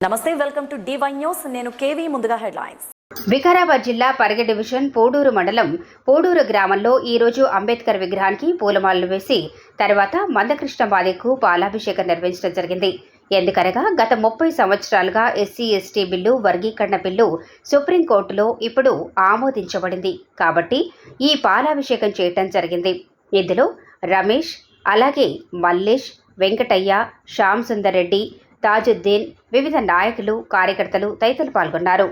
నమస్తే welcome to the news నేను KV ముందుగా హెడ్లైన్స్. వికారాబాద్ జిల్లా పరిగె డివిజన్ పోడూరు మండలం పోడూరు గ్రామంలో ఈరోజు అంబేద్కర్ విగ్రహానికి పూలమాలలు వేసి తర్వాత మందకృష్ణ బాలికకు పాలాభిషేకం నిర్వహించడం జరిగింది. ఎందుకనగా గత ముప్పై సంవత్సరాలుగా ఎస్సీ ఎస్టీ బిల్లు వర్గీకరణ బిల్లు సుప్రీంకోర్టులో ఇప్పుడు ఆమోదించబడింది. కాబట్టి ఈ పాలాభిషేకం చేయటం జరిగింది. ఇందులో రమేష్ అలాగే మల్లేష్ వెంకటయ్య శ్యామ్ సుందర్ రెడ్డి తాజుద్దీన్ వివిధ నాయకులు కార్యకర్తలు తదితరులు పాల్గొన్నారు.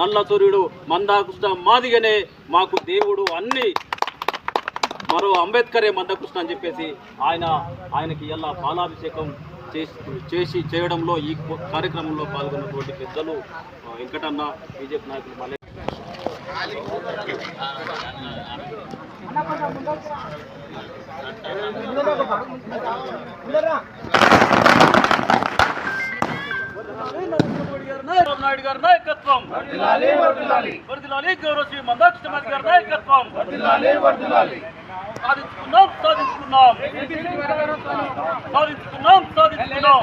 నల్ల సూర్యుడు మందాకృష్ణ మాదిగనే మాకు దేవుడు అన్ని. మరో అంబేద్కరే మందకృష్ణ అని చెప్పేసి ఆయన ఆయనకి ఎలా పాలాభిషేకం చేసి చేసి చేయడంలో ఈ కార్యక్రమంలో పాల్గొన్నటువంటి పెద్దలు వెంకటన్న బీజేపీ నాయకులు మళ్ళీ. చంద్రబాబు నాయుడు గారి నాయకత్వం వర్ధిల్లాలి గౌరవ శ్రీ మందాకృష్ణ మాది గారి నాయకత్వం సాధించుకున్నాం సాధించుకున్నాం సాధించుకున్నాం సాధించుకున్నాం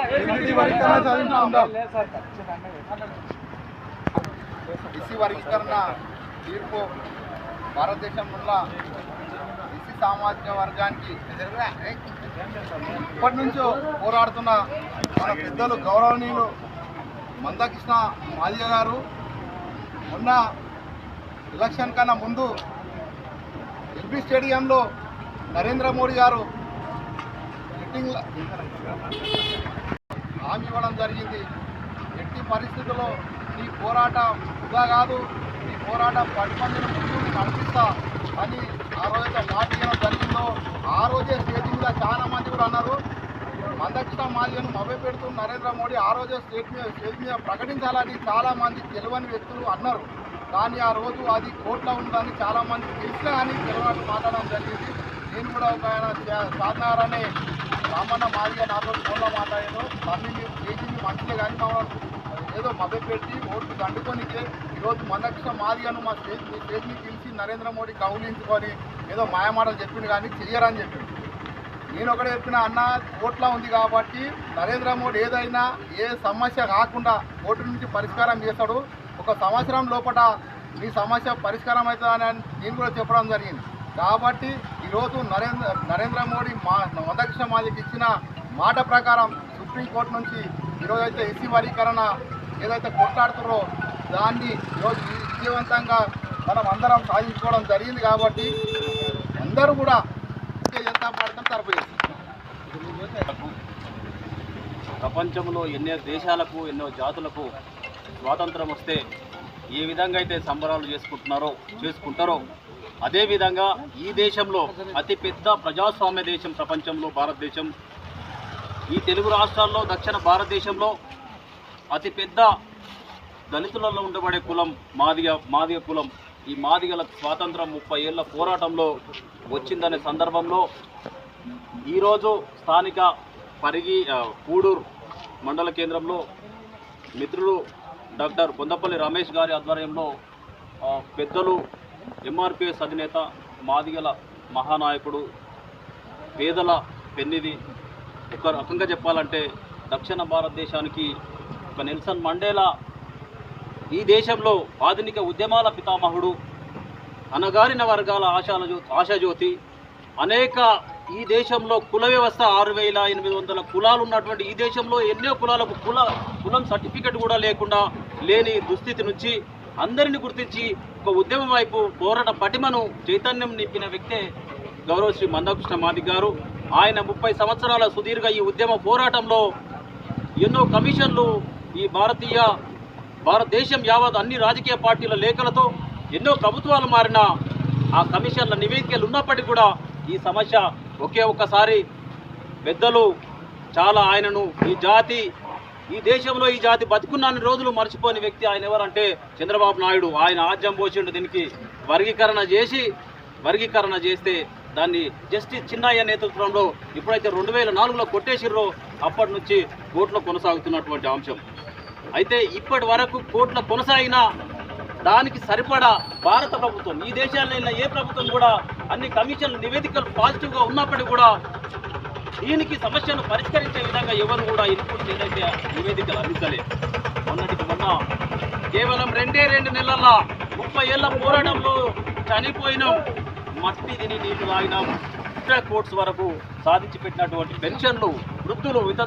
ఎస్సీ వర్గీకరణ తీర్పు భారతదేశంలో ఎస్సీ సామాజిక వర్గానికి ఇప్పటి నుంచో పోరాడుతున్న మన పెద్దలు గౌరవనీయులు మందకృష్ణ మాల్య గారు మొన్న ఎలక్షన్ కన్నా ముందు ఎల్బీ స్టేడియంలో నరేంద్ర మోడీ గారు మీటింగ్ హామీ ఇవ్వడం జరిగింది. ఎట్టి పరిస్థితుల్లో నీ పోరాటం వృధా కాదు. నీ పోరాటం పది ముందు నడిపిస్తా అని ఆ రోజైతే మాట ఇవ్వడం జరిగిందో ఆ రోజే స్టేజ్ మీద చాలా మంది కూడా అన్నారు మందకృష్ణ మాల్యను మభ్యపెడుతూ నరేంద్ర మోడీ ఆ రోజే స్టేట్ మీద స్టేజ్ మీద ప్రకటించాలని చాలామంది తెలివని తెలియని వ్యక్తులు అన్నారు. కానీ ఆ రోజు అది కోర్టులో ఉందని చాలామంది తెలిసినా కానీ తెలియని మాట్లాడడం జరిగింది. నేను కూడా ఒక ఆయన సాధనార్ అనే రామన్న మాదిగా నాతో ఫోన్లో మాట్లాడాను మమ్మీ మీరు చేసింది మంచిదే కానీ మమ్మల్ని ఏదో మభ్యపెట్టి ఓట్లు దండుకొనికే ఈరోజు మందకృష్ణ మాదిగాను మా స్టేజ్ మీ పిలిచి నరేంద్ర మోడీ కౌలించుకొని ఏదో మాయమాటలు చెప్పింది కానీ చెయ్యరని చెప్పింది నేను ఒకటే చెప్పిన అన్న కోర్టులో ఉంది కాబట్టి నరేంద్ర మోడీ ఏదైనా ఏ సమస్య కాకుండా కోర్టు నుంచి పరిష్కారం చేస్తాడు. ఒక సంవత్సరం లోపల మీ సమస్య పరిష్కారం అవుతుందని నేను కూడా చెప్పడం జరిగింది. కాబట్టి ఈరోజు నరేంద్ర నరేంద్ర మోడీ మా మందకృష్ణ మాదికి ఇచ్చిన మాట ప్రకారం సుప్రీంకోర్టు నుంచి ఈరోజు అయితే ఎస్సీ వర్గీకరణ ఏదైతే కొట్లాడుతారో దాన్ని ఈరోజు విజయవంతంగా మనం అందరం సాధించుకోవడం జరిగింది కాబట్టి అందరూ కూడా భారతీయ జనతా పార్టీ తరపు చేసి ప్రపంచంలో ఎన్నో దేశాలకు ఎన్నో జాతులకు స్వాతంత్రం వస్తే ఏ విధంగా అయితే సంబరాలు చేసుకుంటున్నారో చేసుకుంటారో అదేవిధంగా ఈ దేశంలో అతిపెద్ద ప్రజాస్వామ్య దేశం ప్రపంచంలో భారతదేశం. ఈ తెలుగు రాష్ట్రాల్లో దక్షిణ భారతదేశంలో అతిపెద్ద దళితులలో ఉండబడే కులం మాదిగ మాదిగ కులం. ఈ మాదిగల స్వాతంత్రం ముప్పై ఏళ్ళ పోరాటంలో వచ్చిందనే సందర్భంలో ఈరోజు స్థానిక పరిగి కూడూరు పూడూరు మండల కేంద్రంలో మిత్రులు డాక్టర్ కొందపల్లి రమేష్ గారి ఆధ్వర్యంలో పెద్దలు ఎంఆర్పిఎస్ అధినేత మాదిగల మహానాయకుడు పేదల పెన్నిది ఒక రకంగా చెప్పాలంటే దక్షిణ భారతదేశానికి ఒక నెల్సన్ మండేలా. ఈ దేశంలో ఆధునిక ఉద్యమాల పితామహుడు అనగారిన వర్గాల ఆశాల జ్యో ఆశాజ్యోతి అనేక ఈ దేశంలో కుల వ్యవస్థ ఆరు వేల ఎనిమిది వందల కులాలు ఉన్నటువంటి ఈ దేశంలో ఎన్నో కులాలకు కుల కులం సర్టిఫికెట్ కూడా లేకుండా లేని దుస్థితి నుంచి అందరిని గుర్తించి ఒక ఉద్యమం వైపు పోరాట పటిమను చైతన్యం నింపిన వ్యక్తే గౌరవ శ్రీ మందకృష్ణ మాది గారు. ఆయన ముప్పై సంవత్సరాల సుదీర్ఘ ఈ ఉద్యమ పోరాటంలో ఎన్నో కమిషన్లు ఈ భారతీయ భారతదేశం యావత్ అన్ని రాజకీయ పార్టీల లేఖలతో ఎన్నో ప్రభుత్వాలు మారిన ఆ కమిషన్ల నివేదికలు ఉన్నప్పటికీ కూడా ఈ సమస్య ఒకే ఒక్కసారి పెద్దలు చాలా ఆయనను ఈ జాతి ఈ దేశంలో ఈ జాతి బతుకున్నన్ని రోజులు మర్చిపోని వ్యక్తి ఆయన ఎవరంటే చంద్రబాబు నాయుడు. ఆయన ఆజ్యం పోసిండు దీనికి వర్గీకరణ చేసి వర్గీకరణ చేస్తే దాన్ని జస్టిస్ చిన్నయ్య నేతృత్వంలో ఇప్పుడైతే రెండు వేల నాలుగులో కొట్టేసిర్రో అప్పటి నుంచి కోర్టులో కొనసాగుతున్నటువంటి అంశం. అయితే ఇప్పటి వరకు కోర్టులో కొనసాగిన దానికి సరిపడా భారత ప్రభుత్వం ఈ దేశాల్లో ఏ ప్రభుత్వం కూడా అన్ని కమిషన్లు నివేదికలు పాజిటివ్గా ఉన్నప్పటికీ కూడా దీనికి సమస్యను పరిష్కరించే విధంగా ఎవరు కూడా ఇన్పుట్ ఏదైతే నివేదికలు అందించలేదు. మొన్నటికి మొన్న కేవలం రెండే రెండు నెలల్లో ముప్పై ఏళ్ళ పోరాటంలో చనిపోయినాం. మట్టి తిని నీళ్ళు తాగినాం. కోర్ట్స్ వరకు సాధించి పెట్టినటువంటి పెన్షన్లు వృద్ధులు విత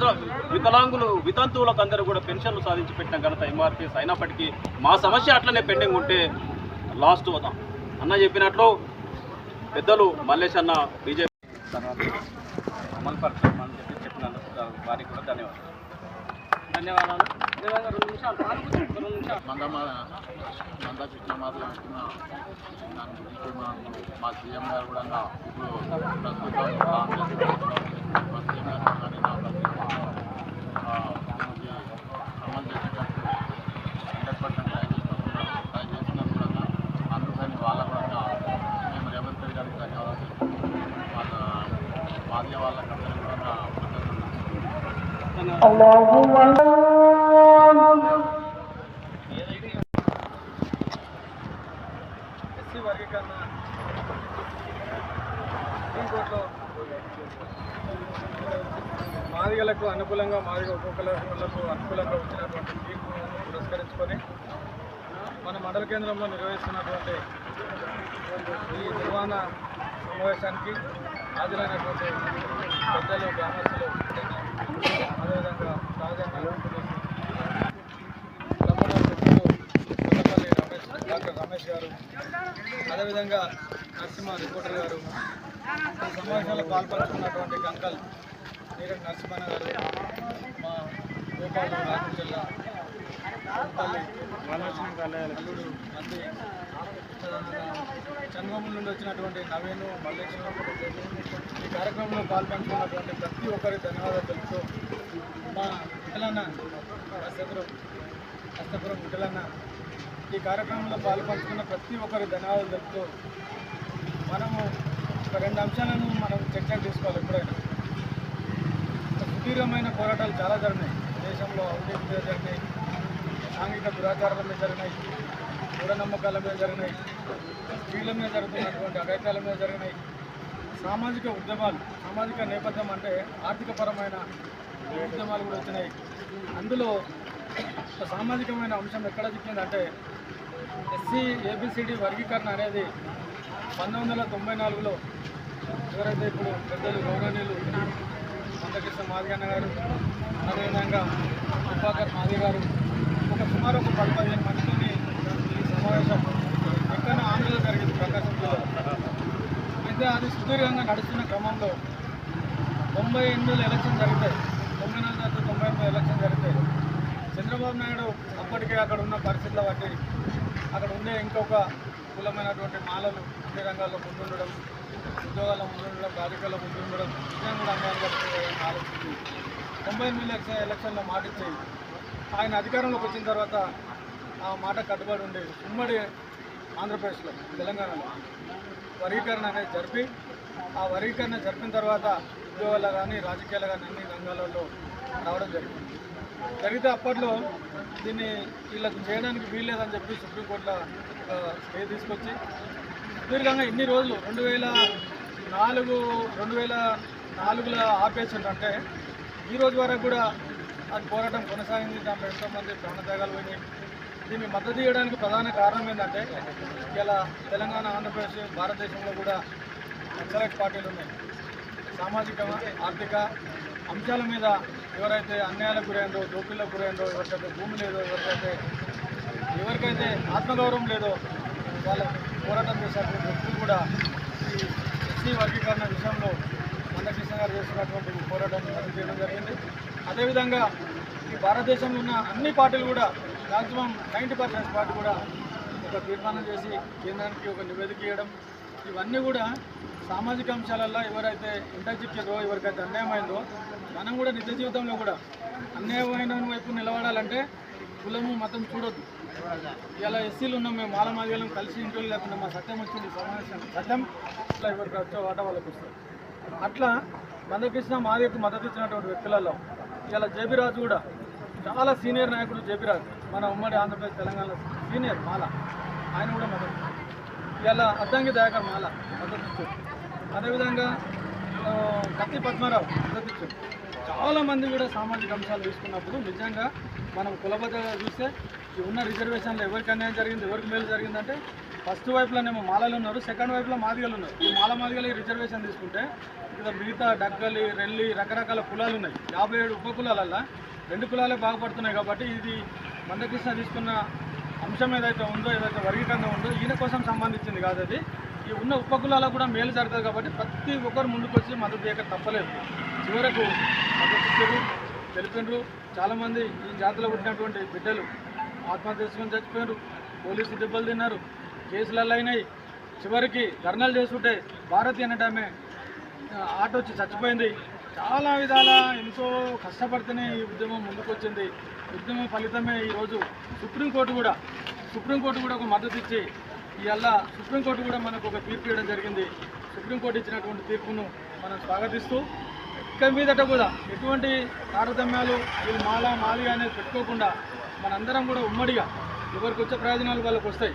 వికలాంగులు వితంతువులకు అందరూ కూడా పెన్షన్లు సాధించి పెట్టిన ఘనత ఎంఆర్పీఎస్ అయినప్పటికీ మా సమస్య అట్లనే పెండింగ్ ఉంటే లాస్ట్ వదాం అన్న చెప్పినట్లు పెద్దలు మల్లేష్ అన్న బీజేపీ అమలు పరచామని చెప్పి చెప్పినందుకు వారికి కూడా ధన్యవాదాలు. ధన్యవాదాలు. రెండు నిమిషాలు రెండు నిమిషాలు. మందమా మందకృష్ణ మాటలు అంటున్న దాని గురించి మా మా సీఎం గారు కూడా ఇప్పుడు ప్రస్తుతం కాంగ్రెస్ ప్రభుత్వం మా సీఎం గారు కానీ నా ప్రభుత్వం, ఆ, దీనికి అమలు చేసేటట్టు హండ్రెడ్ పర్సెంట్ ట్రై చేస్తున్నాం ట్రై చేసినా కూడా అందుకని వాళ్ళ కూడా మేము రేవంత్ రెడ్డి గారికి ధన్యవాదాలు తెలుపుతున్నాం. వాళ్ళ మాదిగ వాళ్ళకందరికీ కూడా కృతజ్ఞతలు ఎస్సీ వర్గీకరణ సుప్రీంకోర్టులో మాదిగలకు అనుకూలంగా మాదిగ ఉపకులకు అనుకూలంగా వచ్చినటువంటి తీర్పును పురస్కరించుకొని మన మండల కేంద్రంలో నిర్వహిస్తున్నటువంటి ఈ నిర్వహణ సమావేశానికి హాజరైనటువంటి పెద్దలు గ్రామస్తులు అదేవిధంగా సహజంగా కొత్తపల్లి రమేష్ డాక్టర్ రమేష్ గారు అదేవిధంగా నరసింహ రిపోర్టర్ గారు ఈ సమావేశంలో పాల్పంచుకున్నటువంటి గంకల్ నీరజ్ నరసింహన్న గారు మా గోపాల్ జిల్లా చంద్రబాబు నుండి వచ్చినటువంటి నవీను మల్లేశ్వరం ఈ కార్యక్రమంలో పాల్పంచుకున్నటువంటి ప్రతి ఒక్కరి ధన్యవాదాలు తెలుపుతూ మా విఠలన్న హస్తపురం హస్తపురం విఠలన్న ఈ కార్యక్రమంలో పాల్పంచుకున్న ప్రతి ఒక్కరి ధన్యవాదాలు తెలుపుతూ మనము ఒక రెండు అంశాలను మనం చర్చ తీసుకోవాలి ఎప్పుడైనా. సుదీర్ఘమైన పోరాటాలు చాలా జరిగినాయి. దేశంలో అవినీతి జరిగినాయి. సాంఘిక దురాచారాల మీద జరిగినాయి. మూఢనమ్మకాల మీద జరిగినాయి. స్త్రీల మీద జరుగుతున్నటువంటి అఘాయిత్యాల మీద జరిగినాయి. సామాజిక ఉద్యమాలు సామాజిక నేపథ్యం అంటే ఆర్థికపరమైన ఉద్యమాలు కూడా వచ్చినాయి. అందులో సామాజికమైన అంశం ఎక్కడ చిక్కిందంటే ఎస్సీ ఏబిసిడి వర్గీకరణ అనేది పంతొమ్మిది వందల తొంభై నాలుగులో ఎవరైతే ఇప్పుడు పెద్దలు గౌరవనీయులు మందకృష్ణ మాదిగన్న గారు అదేవిధంగా ప్రభాకర్ మాది గారు సుమారు ఒక పది పదిహేను మందితోని ఈ సమావేశం ఎక్కడ ఆంధ్రలో జరిగింది ప్రకాశం జిల్లాలో అయితే అది సుదీర్ఘంగా నడుస్తున్న క్రమంలో తొంభై ఎనిమిదిలో ఎలక్షన్ జరుగుతాయి తొంభై నాలుగు తర్వాత తొంభై ఎనిమిది ఎలక్షన్ జరుగుతాయి చంద్రబాబు నాయుడు అప్పటికే అక్కడ ఉన్న పరిస్థితుల బట్టి అక్కడ ఉండే ఇంకొక కులమైనటువంటి మాలలు అన్ని రంగాల్లో ముందుండడం ఉద్యోగాల్లో ముందుండడం రాజకీయాల్లో ముందుండడం విజయం కూడా అన్యాయం తొంభై ఎనిమిది ఎలక్షన్ ఎలక్షన్లో మాటిచ్చి ఆయన అధికారంలోకి వచ్చిన తర్వాత ఆ మాట కట్టుబడి ఉండేది. ఉమ్మడి ఆంధ్రప్రదేశ్లో తెలంగాణలో. వర్గీకరణ అనేది జరిపి ఆ వర్గీకరణ జరిపిన తర్వాత ఉద్యోగాలు కానీ రాజకీయాలు కానీ అన్ని రంగాలలో రావడం జరిగింది. జరిగితే అప్పట్లో దీన్ని వీళ్ళకి చేయడానికి వీల్లేదని చెప్పి సుప్రీంకోర్టులో స్టే తీసుకొచ్చి సుదీర్ఘంగా ఇన్ని రోజులు రెండు వేల నాలుగు రెండు వేల నాలుగులో ఆపేసిండ్రు. అంటే ఈ రోజు వరకు కూడా అది పోరాటం కొనసాగింది. దాంట్లో ఎంతోమంది ప్రాణత్యాగాలు పోయినాయి. దీన్ని మద్దతు ఇవ్వడానికి ప్రధాన కారణం ఏంటంటే ఇలా తెలంగాణ ఆంధ్రప్రదేశ్ భారతదేశంలో కూడా నక్సలైట్ పార్టీలు ఉన్నాయి. సామాజిక ఆర్థిక అంశాల మీద ఎవరైతే అన్యాయాలకు గురైందో దోపిళ్ళకు గురైందో ఎవరికైతే భూమి లేదో ఎవరికైతే ఎవరికైతే ఆత్మగౌరవం లేదో వాళ్ళ పోరాటం చేసేటువంటి వ్యక్తులు కూడా ఈ ఎస్సీ వర్గీకరణ విషయంలో మందకృష్ణ గారు చేస్తున్నటువంటి పోరాటం పోరాటాన్ని చేయడం జరిగింది. అదేవిధంగా ఈ భారతదేశంలో ఉన్న అన్ని పార్టీలు కూడా మ్యాక్సిమం నైంటీ పర్సెంట్ పార్టీ కూడా ఒక తీర్మానం చేసి కేంద్రానికి ఒక నివేదిక ఇవ్వడం. ఇవన్నీ కూడా సామాజిక అంశాలల్లో ఎవరైతే ఇంటర్చిప్పారో ఎవరికైతే అన్యాయమైందో మనం కూడా నిజ జీవితంలో కూడా అన్యాయమైన వైపు నిలబడాలంటే కులము మతం చూడొద్దు. ఇలా ఎస్సీలు ఉన్నాం మేము మాల మాదిగలం కలిసి ఇంట్లో లేకుండా మా సత్యం వచ్చింది సమావేశం సత్యం. ఇట్లా ఎవరికి వచ్చే వాటా వాళ్ళకి వస్తారు అట్లా మందకృష్ణ మాదిగకు మద్దతు ఇచ్చినటువంటి వ్యక్తులలో ఇలా జేబీరాజు కూడా చాలా సీనియర్ నాయకుడు జేబీరాజు. మన ఉమ్మడి ఆంధ్రప్రదేశ్ తెలంగాణలో సీనియర్ మాల. ఆయన కూడా మద్దతు ఇలా అద్దంకి దయాకర్ మాల మద్దతు ఇచ్చారు అదేవిధంగా కత్తి పద్మారావు మద్దతు ఇచ్చారు చాలామంది కూడా సామాజిక అంశాలు తీసుకున్నప్పుడు నిజంగా మనం కులబద్ధంగా చూస్తే ఉన్న రిజర్వేషన్లో ఎవరికి అన్యాయం జరిగింది ఎవరికి మేలు జరిగిందంటే ఫస్ట్ వైపులోనేమో మాలలు ఉన్నారు. సెకండ్ వైపులో మాదిగలు ఉన్నారు. ఈ మాల మాదిగలు రిజర్వేషన్ తీసుకుంటే ఇక్కడ మిగతా డగ్గలి రెల్లి రకరకాల కులాలు ఉన్నాయి. యాభై ఏడు ఉప రెండు కులాలే బాగుపడుతున్నాయి కాబట్టి ఇది మందకృష్ణ తీసుకున్న అంశం ఏదైతే ఉందో ఏదైతే వర్గీకరణ ఉందో ఈయన కోసం సంబంధించింది కాదు అది. ఈ ఉన్న ఉపకులాలకు కూడా మేలు జరుగుతుంది కాబట్టి ప్రతి ఒక్కరు ముందుకు వచ్చి మద్దతు చేయక తప్పలేదు. చివరకు మద్దతు తెలిపిండ్రు చాలామంది ఈ జాతిలో పుట్టినటువంటి బిడ్డలు ఆత్మహత్య చేసుకొని చచ్చిపోయారు పోలీసు దెబ్బలు తిన్నారు. కేసులలో అయినాయి చివరికి ధర్నాలు చేసుకుంటే భారతి అనటమే ఆ, ఆటో వచ్చి చచ్చిపోయింది. చాలా విధాల ఎంతో కష్టపడితేనే ఈ ఉద్యమం ముందుకొచ్చింది. ఉద్యమం ఫలితమే ఈరోజు సుప్రీంకోర్టు కూడా. సుప్రీంకోర్టు కూడా ఒక మద్దతు ఇచ్చి ఇవల్ల సుప్రీంకోర్టు కూడా మనకు ఒక తీర్పు ఇవ్వడం జరిగింది. సుప్రీంకోర్టు ఇచ్చినటువంటి తీర్పును మనం స్వాగతిస్తూ ఇక మీదట కూడా ఎటువంటి తారతమ్యాలు ఇది మాల మాలి అనేది పెట్టుకోకుండా మనందరం కూడా ఉమ్మడిగా ఎవరికి వచ్చే ప్రయోజనాలు వాళ్ళకు వస్తాయి.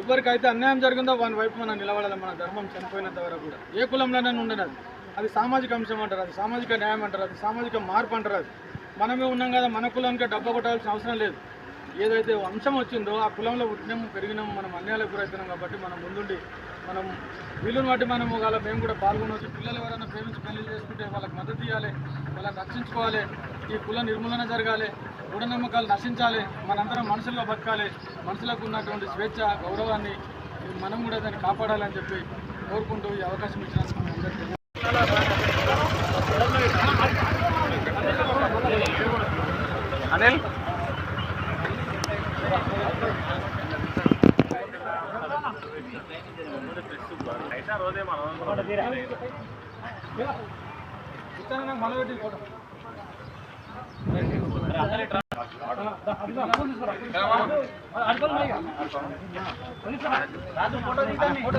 ఎవరికైతే అన్యాయం జరిగిందో వాని వైపు మనం నిలబడాలి మన ధర్మం చనిపోయినంత వరకు కూడా. ఏ కులంలోనైనా ఉండదు అది. సామాజిక అంశం అంటారు అది సామాజిక న్యాయం అంటారు అది సామాజిక మార్పు అంటారు అది. మనమే ఉన్నాం కదా మన కులానికి డబ్బు కొట్టాల్సిన అవసరం లేదు. ఏదైతే అంశం వచ్చిందో ఆ కులంలో పుట్టినాం పెరిగినాం మనం అన్యాయాలకు గురవుతున్నాం కాబట్టి మనం ముందుండి మనం వీళ్ళని బట్టి మనం ఒకవేళ మేము కూడా పాల్గొనవచ్చు. పిల్లలు ఎవరైనా పేరెంట్స్ పెళ్ళి చేసుకుంటే వాళ్ళకి మద్దతు ఇవ్వాలి వాళ్ళని రక్షించుకోవాలి ఈ కుల నిర్మూలన జరగాలి. మూఢనమ్మకాలు నశించాలి మనందరం మనుషుల్లో బతకాలి. మనుషులకు ఉన్నటువంటి స్వేచ్ఛ గౌరవాన్ని మనం కూడా దాన్ని కాపాడాలని చెప్పి కోరుకుంటూ ఈ అవకాశం ఇచ్చినందుకు అందరికీ అనిల్? ఇస్తాను నాకు మళ్ళీ పెట్టి ఫోటో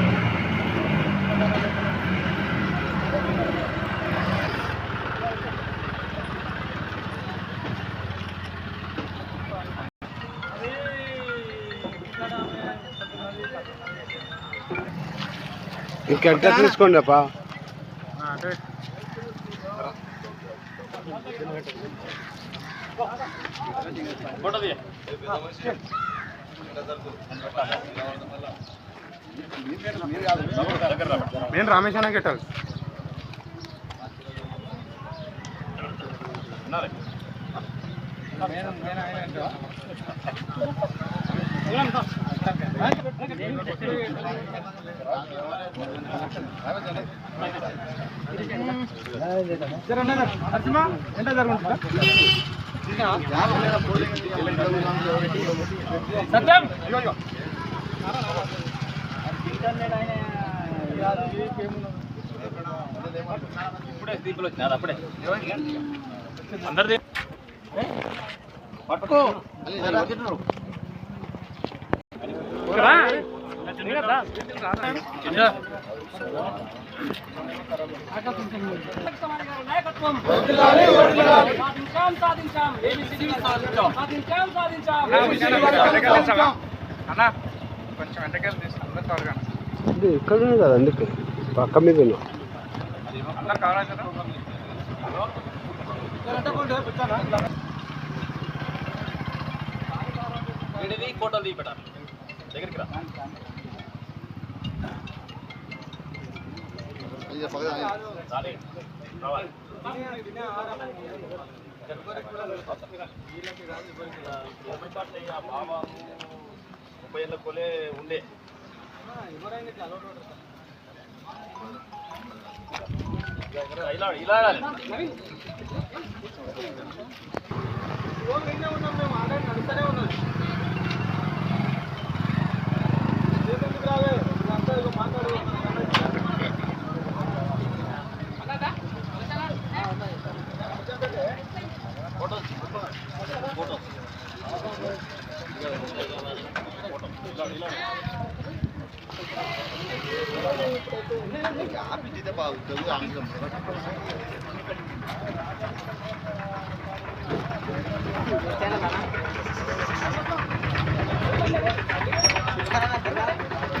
ఇంకెంత తీసుకోండి అప్ప నేను రమేష్ అన్న గిట్టాలి నరసింహ ఎంత జరుగుతుందా సత్యం ఇప్పుడే దీపులు వచ్చినారు అప్పుడే అందరిది పట్టుకో అన్నా కొంచెం వెంటకెళ్ళి తీసుకుంటే త్వరగా ఇది ఇక్కడ కదా అందుకే పక్క మీద కోటలు అందరు దగ్గరికి రా. ముప్పై ఏళ్ళ కొలే ఉండే ఇలా ఇలా ఉన్నాం మేము ఆల్రెడీ నడుస్తూనే ఉన్నది ಬಿದ್ದಿದೆ ಬಾ ಉದ್ದ ಅಂಗ